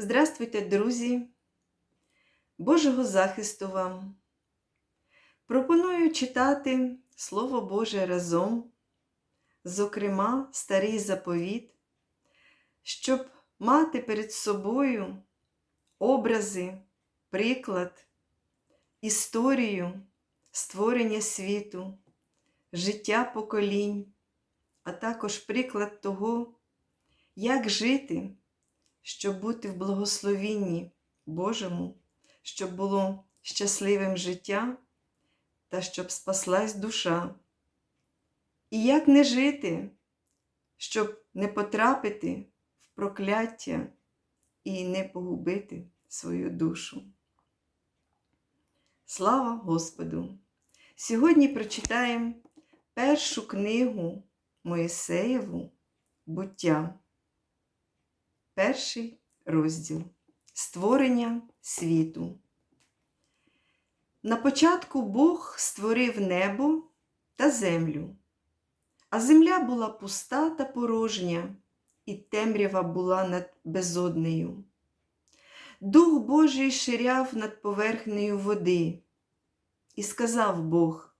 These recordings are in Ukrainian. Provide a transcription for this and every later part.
Здравствуйте, друзі! Божого захисту вам! Пропоную читати Слово Боже разом, зокрема, старий заповіт, щоб мати перед собою образи, приклад, історію створення світу, життя поколінь, а також приклад того, як жити щоб бути в благословінні Божому, щоб було щасливим життя та щоб спаслась душа. І як не жити, щоб не потрапити в прокляття і не погубити свою душу. Слава Господу! Сьогодні прочитаємо першу книгу Моїсеєву буття. Перший розділ Створення світу. На початку Бог створив небо та землю, а земля була пуста та порожня, і темрява була над безоднею. Дух Божий ширяв над поверхнею води, і сказав Бог: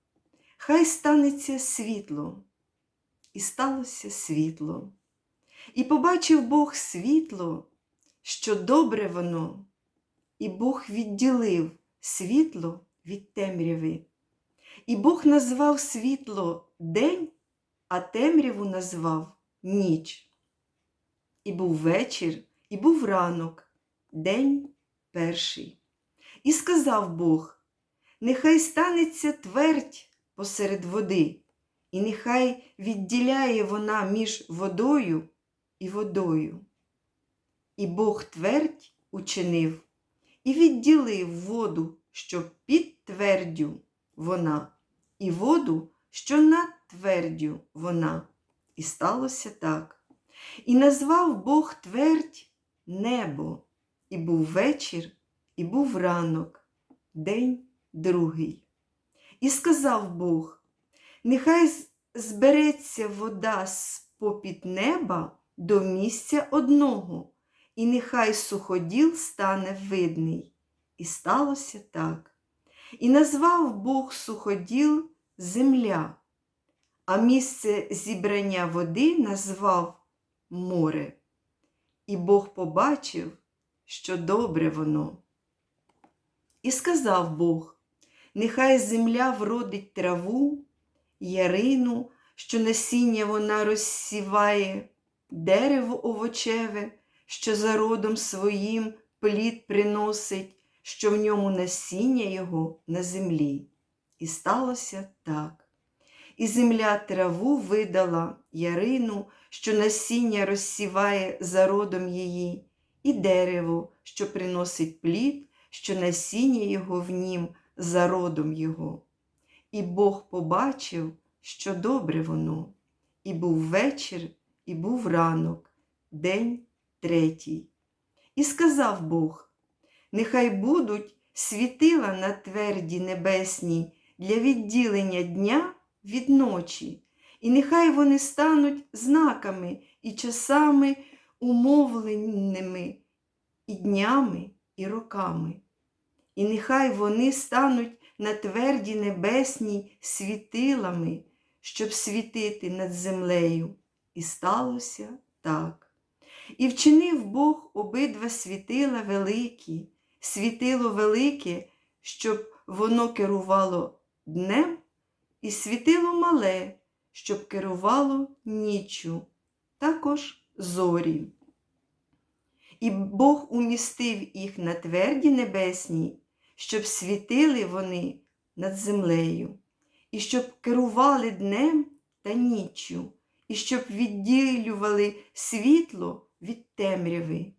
Хай станеться світло, і сталося світло. І побачив Бог світло, що добре воно, і Бог відділив світло від темряви. І Бог назвав світло день, а темряву назвав ніч. І був вечір, і був ранок, день перший. І сказав Бог: Нехай станеться твердь посеред води, і нехай відділяє вона між водою і водою. І Бог твердь учинив і відділив воду, що під твердю вона, і воду, що над твердю вона. І сталося так. І назвав Бог твердь небо, і був вечір, і був ранок, день другий. І сказав Бог: Нехай збереться вода з попід неба до місця одного, і нехай суходіл стане видний. І сталося так. І назвав Бог суходіл земля, а місце зібрання води назвав море. І Бог побачив, що добре воно. І сказав Бог: Нехай земля вродить траву, ярину, що насіння вона розсіває, дерево овочеве, що за родом своїм плід приносить, що в ньому насіння його на землі. І сталося так. І земля траву видала ярину, що насіння розсіває за родом її, і дерево, що приносить плід, що насіння його в нім за родом його. І Бог побачив, що добре воно, і був вечір, і був ранок, день третій. І сказав Бог: Нехай будуть світила на тверді небесні для відділення дня від ночі, і нехай вони стануть знаками і часами умовленими, і днями, і роками. І нехай вони стануть на тверді небесні світилами, щоб світити над землею. І сталося так. І вчинив Бог обидва світила великі, світило велике, щоб воно керувало днем, і світило мале, щоб керувало ніччю, також зорі. І Бог умістив їх на тверді небесній, щоб світили вони над землею, і щоб керували днем та ніччю і щоб відділювали світло від темряви.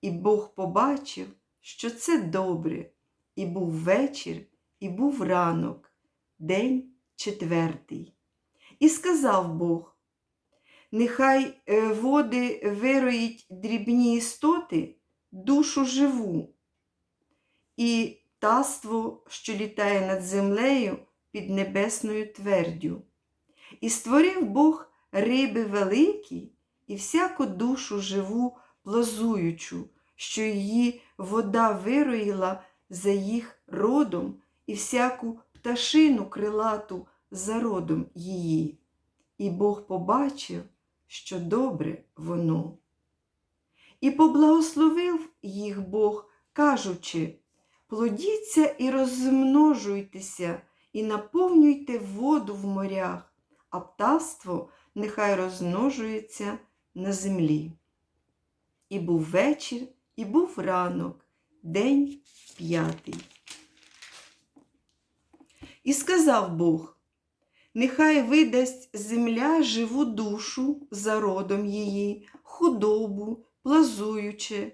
І Бог побачив, що це добре, і був вечір, і був ранок, день четвертий. І сказав Бог, нехай е, води вироїть дрібні істоти, душу живу, і таство, що літає над землею під небесною твердю. І створив Бог риби великі і всяку душу живу плазуючу, що її вода вироїла за їх родом і всяку пташину крилату за родом її. І Бог побачив, що добре воно. І поблагословив їх Бог, кажучи, плодіться і розмножуйтеся, і наповнюйте воду в морях, а птаство нехай розмножується на землі. І був вечір, і був ранок, день п'ятий. І сказав Бог, нехай видасть земля живу душу за родом її, худобу, плазуюче,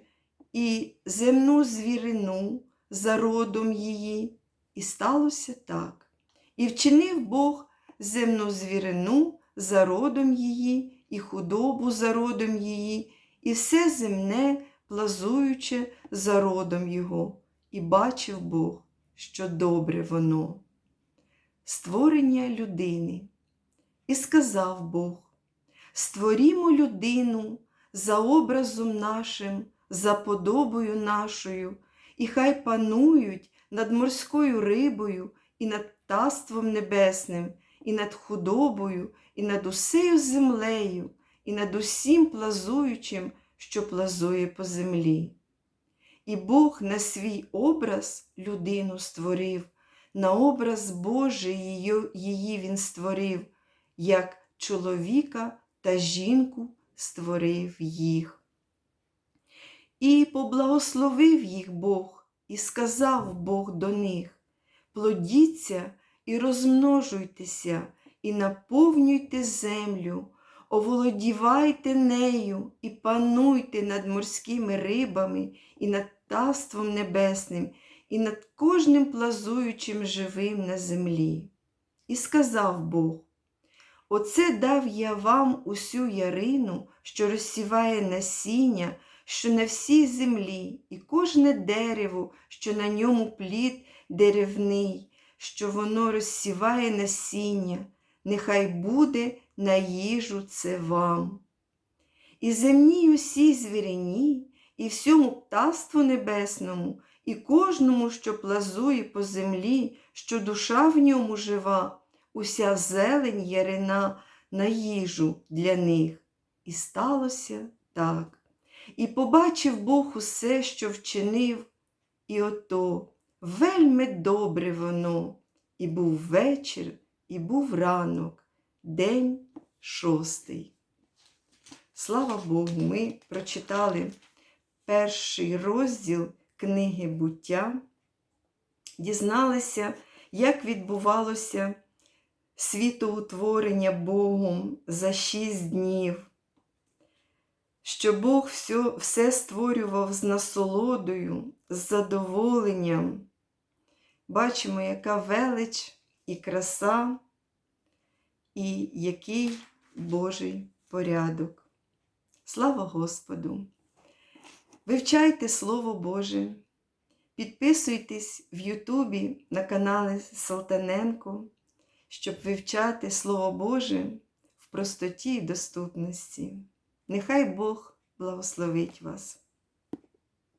і земну звірину за родом її. І сталося так. І вчинив Бог земну звірину за родом її, і худобу за родом її, і все земне, плазуюче за родом його, і бачив Бог, що добре воно. Створення людини. І сказав Бог: Створімо людину за образом нашим, за подобою нашою, і хай панують над морською рибою, і над птаством небесним, і над худобою, і над усею землею, і над усім плазуючим, що плазує по землі. І Бог на свій образ людину створив, на образ Божий її, її Він створив, як чоловіка та жінку створив їх. І поблагословив їх Бог, і сказав Бог до них: плодіться і розмножуйтеся, і наповнюйте землю, оволодівайте нею і пануйте над морськими рибами, і над птаством небесним, і над кожним плазуючим живим на землі. І сказав Бог: Оце дав я вам усю ярину, що розсіває насіння, що на всій землі, і кожне дерево, що на ньому плід деревний, що воно розсіває насіння, нехай буде на їжу це вам. І земній усій звірині, і всьому птаству небесному, і кожному, що плазує по землі, що душа в ньому жива, уся зелень ярина на їжу для них. І сталося так. І побачив Бог усе, що вчинив, і ото вельми добре воно, і був вечір, і був ранок, день шостий. Слава Богу, ми прочитали перший розділ книги буття, дізналися, як відбувалося світоутворення Богом за шість днів, що Бог все, все створював з насолодою, з задоволенням. Бачимо, яка велич і краса, і який Божий порядок. Слава Господу! Вивчайте Слово Боже, підписуйтесь в Ютубі на канали Салтаненко, щоб вивчати Слово Боже в простоті і доступності. Нехай Бог благословить вас.